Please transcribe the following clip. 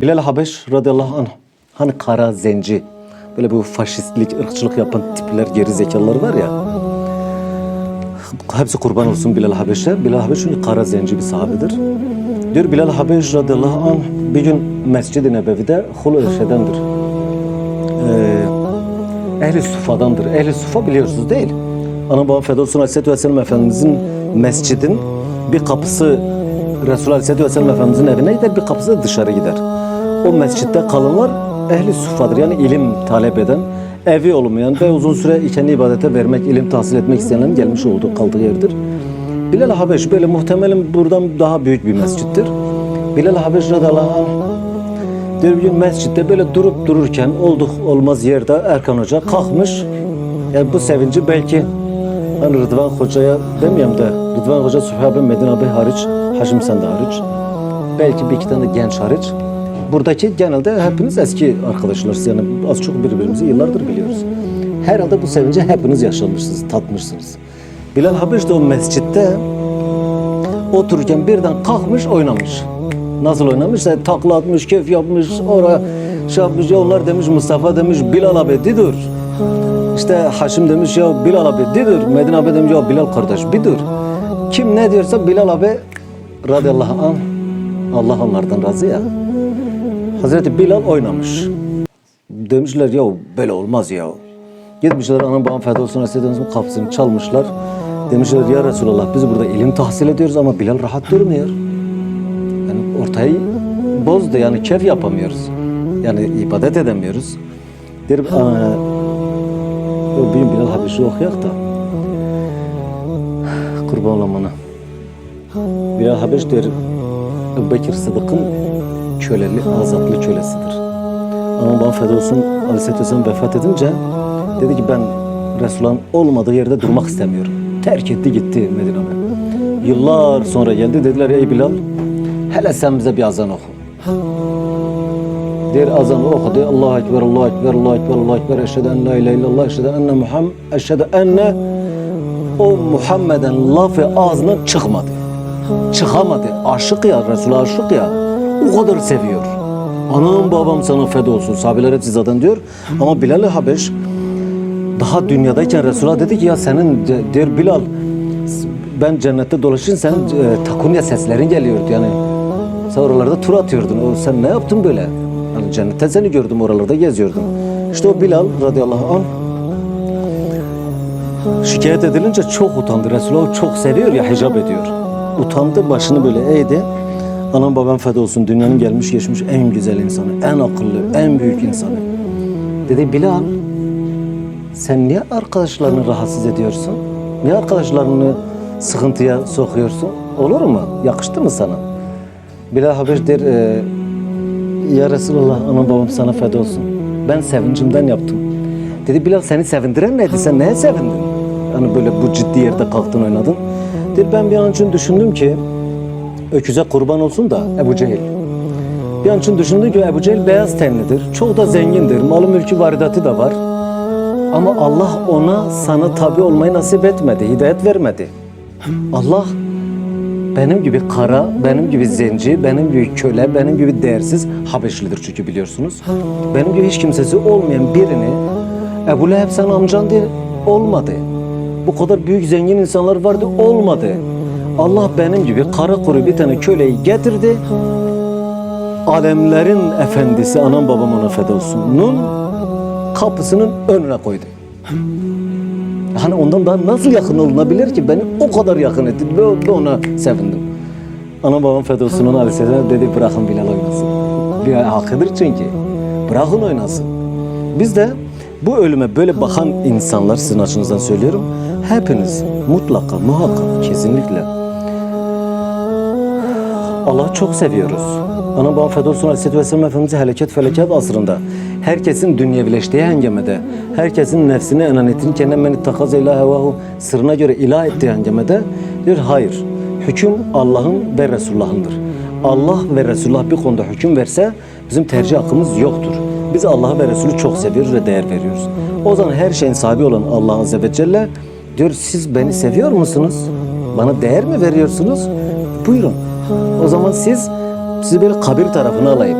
Bilal Habeş radıyallahu anh hani kara zenci böyle bu faşistlik, ırkçılık yapan tipler, geri zekalılar var ya hepsi kurban olsun Bilal Habeş'e. Bilal Habeş çünkü kara zenci bir sahabedir. Diyor Bilal Habeş radıyallahu anh bir gün Mescid-i Nebevi'de hulu irşedendir. Ee, Ehli Sufa'dandır. Ehli Sufa biliyorsunuz değil. Ana baba Fedolsun Aleyhisselatü Vesselam Efendimizin mescidin bir kapısı Resulullah Aleyhisselatü Vesselam Efendimizin evine gider, bir kapısı dışarı gider. O mescitte kalanlar ehli sufadır. Yani ilim talep eden, evi olmayan ve uzun süre kendi ibadete vermek, ilim tahsil etmek isteyenlerin gelmiş olduğu, kaldığı yerdir. Bilal Habeş böyle muhtemelen buradan daha büyük bir mescittir. Bilal Habeş radıyallahu anh bir gün mescitte böyle durup dururken olduk olmaz yerde Erkan Hoca kalkmış. Yani bu sevinci belki hani Rıdvan Hoca'ya demiyorum da Rıdvan Hoca, Sübhi abi, Medine abi hariç, Haşim sen de hariç. Belki bir iki tane genç hariç. Buradaki genelde hepiniz eski arkadaşlarsınız. Yani az çok birbirimizi yıllardır biliyoruz. Herhalde bu sevinci hepiniz yaşamışsınız, tatmışsınız. Bilal Habeş de o mescitte otururken birden kalkmış oynamış. Nasıl oynamış? Yani takla atmış, keyif yapmış, oraya şey yapmış, ya onlar demiş Mustafa demiş Bilal abi dur. İşte Haşim demiş ya Bilal abi dur. Medine abi demiş ya Bilal kardeş bir dur. Kim ne diyorsa Bilal abi radıyallahu anh Allah onlardan razı ya. Hazreti Bilal oynamış. Demişler ya böyle olmaz ya. Gitmişler anam babam feda olsun Aleyhisselam'ın kapısını çalmışlar. Demişler ya Resulallah biz burada ilim tahsil ediyoruz ama Bilal rahat durmuyor. Yani ortayı bozdu yani keyif yapamıyoruz. Yani ibadet edemiyoruz. Derim "Aa, o Bilal Habeşi okuyak da kurban olam ona. Bilal Habeş der Ebu Bekir Sıdık'ın köleli, azatlı kölesidir. Feda olsun Aleyhisselatü Vesselam vefat edince dedi ki ben Resulullah'ın olmadığı yerde durmak istemiyorum. Terk etti gitti Medine'ye. Yıllar sonra geldi dediler ey Bilal hele sen bize bir azan oku. Der azanı okudu. Allahu Ekber, Allahu Ekber, Allahu Ekber, Allahu Ekber. Eşhedü en la ilahe illallah, eşhedü enne Muhammed, eşhedü enne o Muhammed'in lafı ağzından çıkmadı. Çıkamadı. Aşık ya, Resulullah aşık ya. O kadar seviyor. Anam babam sana feda olsun. Sahabeler hepsi zaten diyor. Ama Bilal-i Habeş daha dünyadayken Resulullah dedi ki ya senin de- der Bilal ben cennette dolaşırken senin e, takunya seslerin geliyordu yani. Sen oralarda tur atıyordun. O, sen ne yaptın böyle? Yani cennette seni gördüm oralarda geziyordum. İşte o Bilal radıyallahu anh şikayet edilince çok utandı. Resulullah çok seviyor ya hicap ediyor. Utandı başını böyle eğdi. Anam babam feda olsun dünyanın gelmiş geçmiş en güzel insanı, en akıllı, en büyük insanı. Dedi Bilal sen niye arkadaşlarını rahatsız ediyorsun? Niye arkadaşlarını sıkıntıya sokuyorsun? Olur mu? Yakıştı mı sana? Bilal Habeş der, e, Ya Resulallah anam babam sana feda olsun. Ben sevincimden yaptım. Dedi Bilal seni sevindiren neydi? Sen neye sevindin? Hani böyle bu ciddi yerde kalktın oynadın. Dedi ben bir an için düşündüm ki öküze kurban olsun da Ebu Cehil. Bir an için düşündüm ki Ebu Cehil beyaz tenlidir. Çok da zengindir. Malı mülkü varidatı da var. Ama Allah ona sana tabi olmayı nasip etmedi. Hidayet vermedi. Allah benim gibi kara, benim gibi zenci, benim gibi köle, benim gibi değersiz Habeşlidir çünkü biliyorsunuz. Benim gibi hiç kimsesi olmayan birini Ebu Leheb sen amcan diye olmadı. Bu kadar büyük zengin insanlar vardı olmadı. Allah benim gibi kara kuru bir tane köleyi getirdi. Alemlerin efendisi anam babam ona feda olsun. Nun kapısının önüne koydu. Hani ondan daha nasıl yakın olunabilir ki? Beni o kadar yakın etti. Ben, ona sevindim. Ana babam Fedos'un aleyhisselam dedi bırakın Bilal oynasın. Bir hakkıdır çünkü. Bırakın oynasın. Biz de bu ölüme böyle bakan insanlar sizin açınızdan söylüyorum. Hepiniz mutlaka muhakkak kesinlikle Allah'ı çok seviyoruz. Ana baba Fedolsun Aleyhisselatü Vesselam Efendimiz'i heleket felaket asrında herkesin dünyevileştiği hengemede, herkesin nefsini, enanetini kendine men ittehaz ilahe hevahu sırrına göre ilah ettiği hengemede diyor hayır. Hüküm Allah'ın ve Resulullah'ındır. Allah ve Resulullah bir konuda hüküm verse bizim tercih hakkımız yoktur. Biz Allah'ı ve Resulü çok seviyoruz ve değer veriyoruz. O zaman her şeyin sahibi olan Allah Azze ve Celle diyor siz beni seviyor musunuz? Bana değer mi veriyorsunuz? Buyurun. O zaman siz sizi böyle kabir tarafına alayım.